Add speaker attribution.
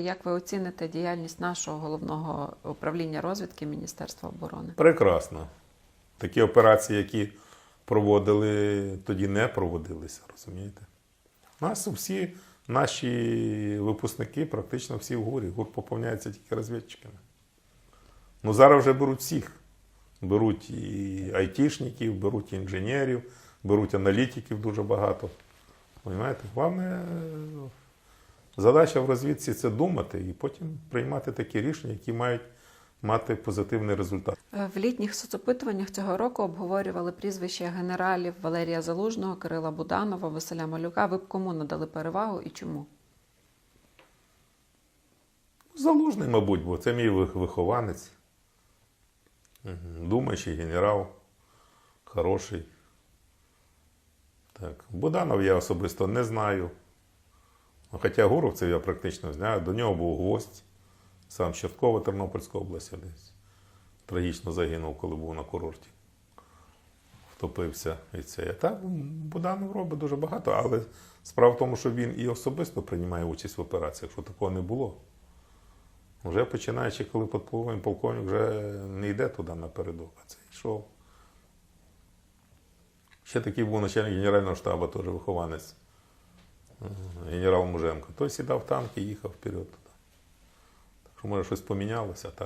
Speaker 1: Як ви оціните діяльність нашого головного управління розвідки Міністерства оборони?
Speaker 2: Прекрасно. Такі операції, які проводили, тоді не проводилися, розумієте? У нас всі наші випускники, практично всі в гурі. Гур поповняється тільки розвідчиками. Ну зараз вже беруть всіх. Беруть і айтішників, беруть і інженерів, беруть аналітиків дуже багато. Понимаєте? Головне, задача в розвідці це думати і потім приймати такі рішення, які мають мати позитивний результат.
Speaker 1: Е, В літніх соцопитуваннях цього року обговорювали прізвища генералів Валерія Залужного, Кирила Буданова, Василя Малюка. Ви б кому надали перевагу і чому?
Speaker 2: Залужний, мабуть, бо це мій вихованець. Думаючий генерал, хороший. Так. Буданов я особисто не знаю. Ну, Хоча Гуровцев я практично знаю. До нього був гвоздь. Сам з Чорткова Тернопільської області десь. Трагічно загинув, коли був на курорті. Втопився і це. А так Буданов робить дуже багато, але справа в тому, що він і особисто приймає участь в операціях, що такого не було. Вже починаючи, коли підполковник полковник вже не йде туди напередок, а це йшов. Ще такий був начальник Генерального штабу, теж вихованець, Муженко. Той сідав в танк і їхав вперед туди. Так що, може, щось помінялося, так.